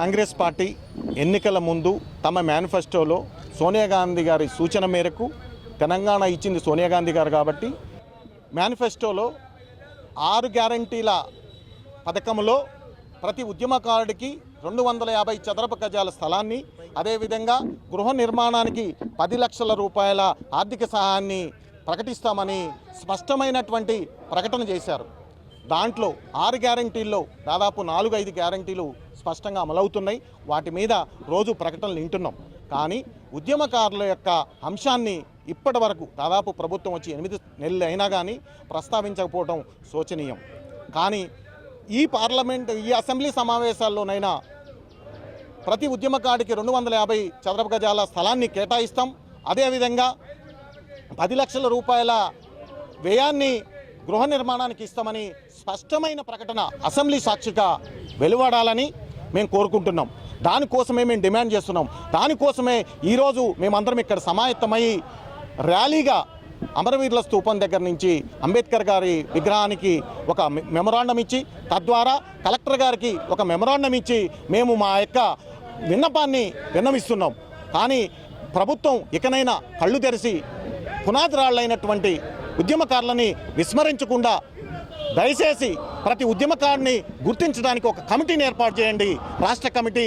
Congress party ఎన్నికల ముందు తమ మేనిఫెస్టోలో సోనియా గాంధీ గారి సూచన మేరకు తెలంగాణ ఇచ్చింది సోనియా గాంధీ గారు కాబట్టి మేనిఫెస్టోలో ఆరు గ్యారంటీల పథకంలో ప్రతి ఉద్యమకారుడికి రెండు వందల యాభై చదరపు గజాల స్థలాన్ని అదేవిధంగా గృహ నిర్మాణానికి పది లక్షల రూపాయల ఆర్థిక సహాయాన్ని ప్రకటిస్తామని స్పష్టమైనటువంటి ప్రకటన చేశారు. దాంట్లో ఆరు గ్యారంటీల్లో దాదాపు నాలుగు ఐదు గ్యారంటీలు స్పష్టంగా అమలవుతున్నాయి. వాటి మీద రోజు ప్రకటనలు వింటున్నాం. కానీ ఉద్యమకారుల యొక్క అంశాన్ని ఇప్పటి వరకు దాదాపు ప్రభుత్వం వచ్చి ఎనిమిది నెలలు అయినా కానీ ప్రస్తావించకపోవడం శోచనీయం. కానీ ఈ పార్లమెంట్ ఈ అసెంబ్లీ సమావేశాల్లోనైనా ప్రతి ఉద్యమకాడికి రెండు వందల యాభై చదరపు గజాల స్థలాన్ని కేటాయిస్తాం. అదేవిధంగా పది లక్షల రూపాయల వ్యయాన్ని గృహ నిర్మాణానికి ఇస్తామని స్పష్టమైన ప్రకటన అసెంబ్లీ సాక్షిగా వెలువడాలని మేము కోరుకుంటున్నాం. దానికోసమే మేము డిమాండ్ చేస్తున్నాం. దానికోసమే ఈరోజు మేమందరం ఇక్కడ సమాయత్తమై ర్యాలీగా అమరవీరుల స్థూపం దగ్గర నుంచి అంబేద్కర్ గారి విగ్రహానికి ఒక మెమరాండం మెమొరాండం ఇచ్చి తద్వారా కలెక్టర్ గారికి ఒక మెమొరాండం ఇచ్చి మేము మా యొక్క విన్నపాన్ని విన్నవిస్తున్నాం. కానీ ప్రభుత్వం ఇకనైనా కళ్ళు తెరిచి పునాదిరాళ్ళైనటువంటి ఉద్యమకారులని విస్మరించకుండా దయచేసి ప్రతి ఉద్యమకారుని గుర్తించడానికి ఒక కమిటీని ఏర్పాటు చేయండి. రాష్ట్ర కమిటీ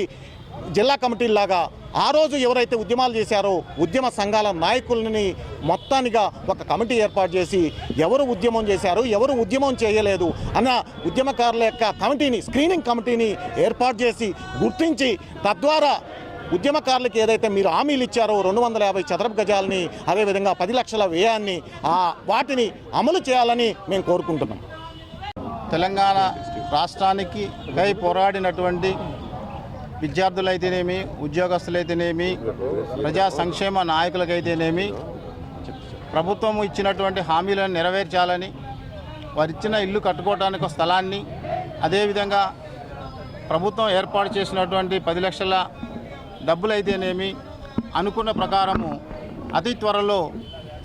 జిల్లా కమిటీలాగా ఆ రోజు ఎవరైతే ఉద్యమాలు చేశారో ఉద్యమ సంఘాల నాయకులని మొత్తానిగా ఒక కమిటీ ఏర్పాటు చేసి ఎవరు ఉద్యమం చేశారు ఎవరు ఉద్యమం చేయలేదు అన్న ఉద్యమకారుల యొక్క కమిటీని స్క్రీనింగ్ కమిటీని ఏర్పాటు చేసి గుర్తించి తద్వారా ఉద్యమకారులకు ఏదైతే మీరు హామీలు ఇచ్చారో రెండు వందల యాభై చదరపు గజాలని అదేవిధంగా పది లక్షల వ్యయాన్ని ఆ వాటిని అమలు చేయాలని మేము కోరుకుంటున్నాం. తెలంగాణ రాష్ట్రానికి కై పోరాడినటువంటి విద్యార్థులైతేనేమి ఉద్యోగస్తులైతేనేమి ప్రజా సంక్షేమ నాయకులకైతేనేమి ప్రభుత్వం ఇచ్చినటువంటి హామీలను నెరవేర్చాలని వారిచ్చిన ఇల్లు కట్టుకోవడానికి స్థలాన్ని అదేవిధంగా ప్రభుత్వం ఏర్పాటు చేసినటువంటి పది లక్షల డబ్బులైతేనేమి అనుకున్న ప్రకారము అతి త్వరలో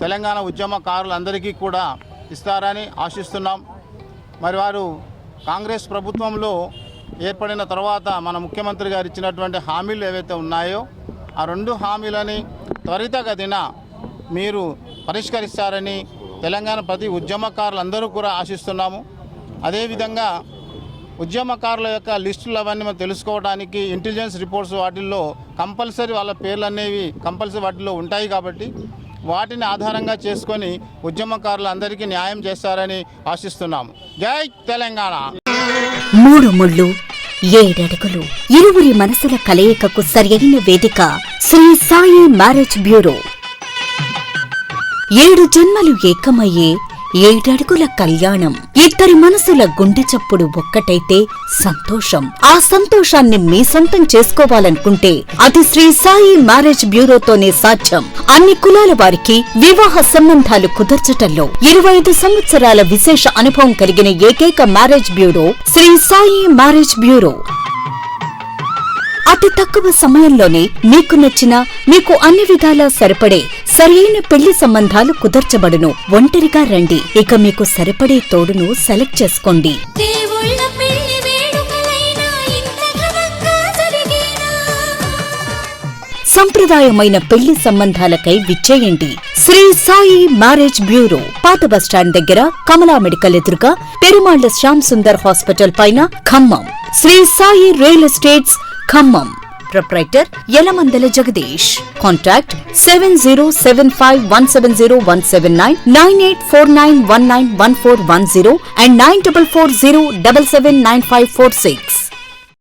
తెలంగాణ ఉద్యమకారులందరికీ కూడా ఇస్తారని ఆశిస్తున్నాం. మరి వారు కాంగ్రెస్ ప్రభుత్వంలో ఏర్పడిన తర్వాత మన ముఖ్యమంత్రి గారు ఇచ్చినటువంటి హామీలు ఏవైతే ఉన్నాయో ఆ రెండు హామీలని త్వరితగతిన మీరు పరిష్కరిస్తారని తెలంగాణ ప్రతి ఉద్యమకారులందరూ కూడా ఆశిస్తున్నాము. అదేవిధంగా ఉద్యమకారుల యొక్క లిస్టులు అవన్నీ మనం తెలుసుకోవడానికి ఇంటెలిజెన్స్ రిపోర్ట్స్ వాటిల్లో కంపల్సరీ వాళ్ళ పేర్లు అనేవి కంపల్సరీ వాటిలో ఉంటాయి కాబట్టి వాటిని ఆధారంగా చేసుకొని ఉద్యమకారులందరికీ న్యాయం చేస్తారని ఆశిస్తున్నాము. జై తెలంగాణ! మూడు ముళ్ళు ఏడడుగులు ఇరువురి మనసుల కలయికకు సరియైన వేదిక శ్రీ సాయి మ్యారేజ్ బ్యూరో. ఏడు జన్మలు ఏకమయ్యే ఏడడుగుల కళ్యాణం. ఇద్దరి మనసుల గుండె చప్పుడు ఒక్కటైతే సంతోషం. ఆ సంతోషాన్ని మీ సొంతం చేసుకోవాలనుకుంటే అది శ్రీ సాయి మ్యారేజ్ బ్యూరోతోనే సాధ్యం. అన్ని కులాల వారికి వివాహ సంబంధాలు కుదర్చటంలో ఇరవై ఐదు సంవత్సరాల విశేష అనుభవం కలిగిన ఏకైక marriage bureau Shri Sai marriage bureau. అతి తక్కువ సమయంలోనే మీకు నచ్చిన మీకు అన్ని విధాలా సరిపడే సరైన పెళ్ళి సంబంధాలు కుదర్చబడును. ఒంటరిగా రండి. ఇక మీకు సరిపడే తోడును సెలెక్ట్ చేసుకోండి. సంప్రదాయమైన పెళ్ళి సంబంధాలకై విచ్చేయండి. శ్రీ సాయి మ్యారేజ్ బ్యూరో పాత బస్టాండ్ దగ్గర కమలా మెడికల్ ఎదురుగా పెరుమాళ్ళ శ్యామ్ సుందర్ హాస్పిటల్ పైన Khammam. Shri Sai real estates Khammam. Proprietor Yalamandala Jagadeesh. Contact seven zero seven five one seven zero one seven nine nine eight four nine one nine one four one zero and nine double four zero double seven nine five four six